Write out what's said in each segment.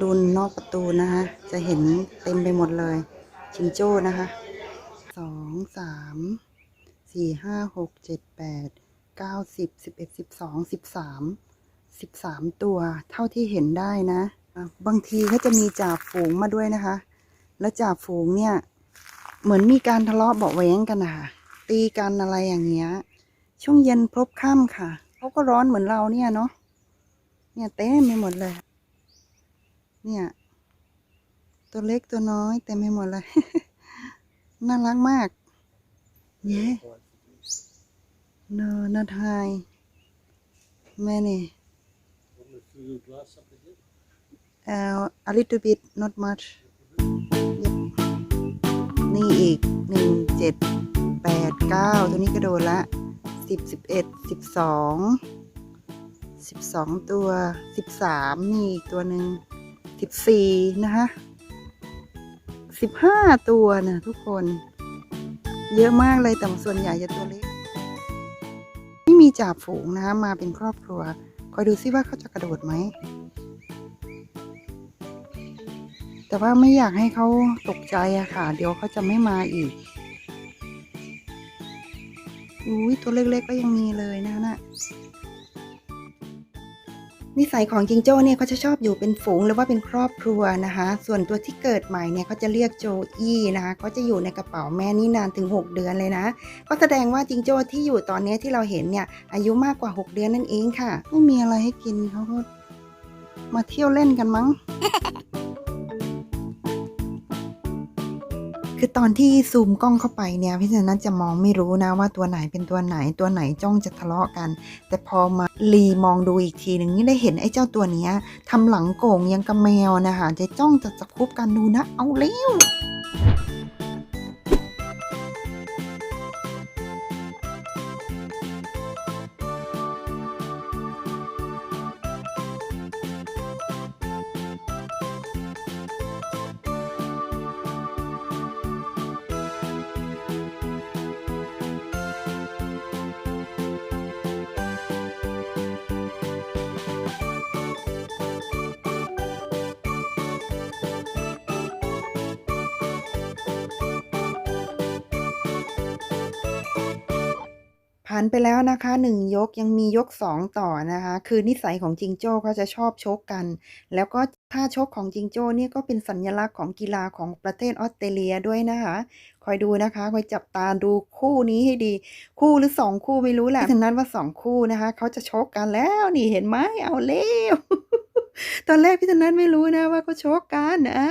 ดูนอกประตูนะคะ จะเห็นเต็มไปหมดเลยชิงโจ้นะคะสองสามสี่ห้าหกเจ็ดแปดเก้าสิบสิบเอ็ดสิบสองสิบสามสิบสามตัวเท่าที่เห็นได้นะ บางทีก็จะมีจ่าฝูงมาด้วยนะคะ แล้วจ่าฝูงเนี่ย เหมือนมีการทะเลาะเบาะแว้งกันนะคะตีกันอะไรอย่างเงี้ย ช่วงเย็นพลบค่ำค่ะ เขาก็ร้อนเหมือนเราเนี่ยเนาะเนี่ยเต็มไปหมดเลย เนี่ย ตัวเล็กตัวน้อยเต็มไปหมดเลย น่ารักมาก เย้เนอนาทายแม่นี่ Want me to fill your glass up again? เอ่อ a little bit not much Yep นี่อีกหนึ่งเจ็ดแปดเก้าตัวนี้กระโดดละสิบสิบเอ็ดสิบสองสิบสองตัวสิบสามนี่อีกตัวหนึ่ง สิบสี่นะคะสิบห้าตัวนะทุกคน เยอะมากเลยแต่ส่วนใหญ่จะตัวเล็กไม่มีจ่าฝูงนะคะมาเป็นครอบครัว คอยดูซิว่าเขาจะกระโดดไหม แต่ว่าไม่อยากให้เขาตกใจอะค่ะ เดี๋ยวเขาจะไม่มาอีกอุ้ยตัวเล็กๆก็ยังมีเลยนะน่ะ นิสัยของจิงโจ้เนี่ยเขาจะชอบอยู่เป็นฝูงหรือว่าเป็นครอบครัวนะคะ ส่วนตัวที่เกิดใหม่เนี่ยเขาจะเรียกโจอี้นะคะเขาจะอยู่ในกระเป๋าแม่นี่นานถึง 6 เดือนเลยนะ ก็แสดงว่าจิงโจ้ที่อยู่ตอนนี้ที่เราเห็นเนี่ยอายุมากกว่า 6 เดือนนั่นเองค่ะ ไม่มีอะไรให้กินเขาก็มาเที่ยวเล่นกันมั้ง คือตอนที่ซูมกล้องเข้าไปเนี่ยพี่ชนะจะมองไม่รู้นะว่าตัวไหนเป็นตัวไหนตัวไหนจ้องจะทะเลาะกัน แต่พอมารีมองดูอีกทีหนึ่งนี่ได้เห็นไอ้เจ้าตัวเนี้ยทำหลังโก่งยังกับแมวนะคะจะจ้องจะจับคุบกันดูนะ เอาเร็ว ผ่านไปแล้วนะคะหนึ่งยกยังมียกสองต่อนะคะ คือนิสัยของจิงโจ้เขาจะชอบชกกัน แล้วก็ท่าชกของจิงโจ้เนี่ยก็เป็นสัญลักษณ์ของกีฬาของประเทศออสเตรเลียด้วยนะคะ คอยดูนะคะคอยจับตาดูคู่นี้ให้ดี คู่หรือสองคู่ไม่รู้แหละฉะนั้นว่าสองคู่นะคะเขาจะชกกันแล้วนี่เห็นไหมเอาเร็วตอนแรกพี่ธนัทไม่รู้นะว่าเขาชกกันอ่า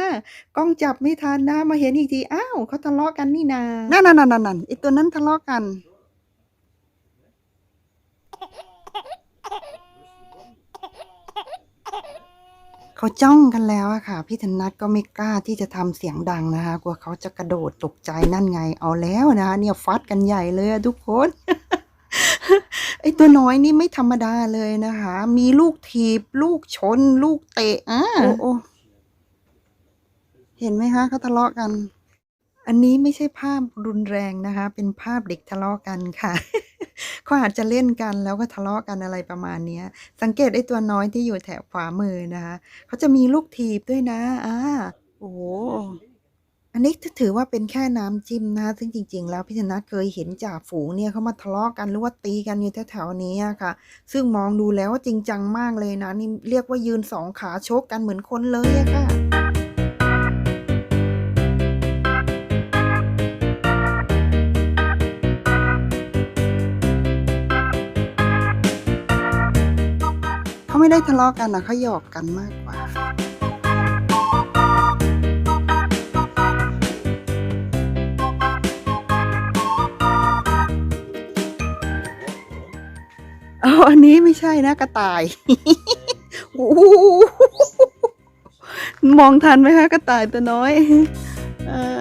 กล้องจับไม่ทันนะมาเห็นอีกทีอ้าวเขาทะเลาะกันนี่นานั่นนั่นนั่นนั่นไอตัวนั้นทะเลาะกัน เขาจ้องกันแล้วอะค่ะ พี่ธนัทก็ไม่กล้าที่จะทำเสียงดังนะคะกลัวเขาจะกระโดดตกใจนั่นไงเอาแล้วนะคะเนี่ยฟัดกันใหญ่เลยอะทุกคนไอตัวน้อยนี่ไม่ธรรมดาเลยนะคะ มีลูกถีบ ลูกชน ลูกเตะอะโอ้โอ้เห็นไหมคะเขาทะเลาะกัน อันนี้ไม่ใช่ภาพรุนแรงนะคะ เป็นภาพเด็กทะเลาะกันค่ะ เขาอาจจะเล่นกันแล้วก็ทะเลาะกันอะไรประมาณเนี้ยสังเกตไอ้ตัวน้อยที่อยู่แถบขวามือนะคะเขาจะมีลูกถีบด้วยนะอ่าโอ้โหอันนี้ถือว่าเป็นแค่น้ำจิ้มนะ ซึ่งจริง ๆ แล้วพี่ชนะเคยเห็นจ่าฝูงเนี่ยเขามาทะเลาะกันหรือว่าตีกันอยู่แถวๆนี้ค่ะ ซึ่งมองดูแล้วจริงจังมากเลยนะ นี่เรียกว่ายืนสองขาชกกันเหมือนคนเลยอะค่ะ ไม่ได้ทะเลาะกันนะเขาหยอกกันมากกว่าอ๋ออันนี้ไม่ใช่นะกระต่ายมองทันไหมคะกระต่ายตัวน้อย เออ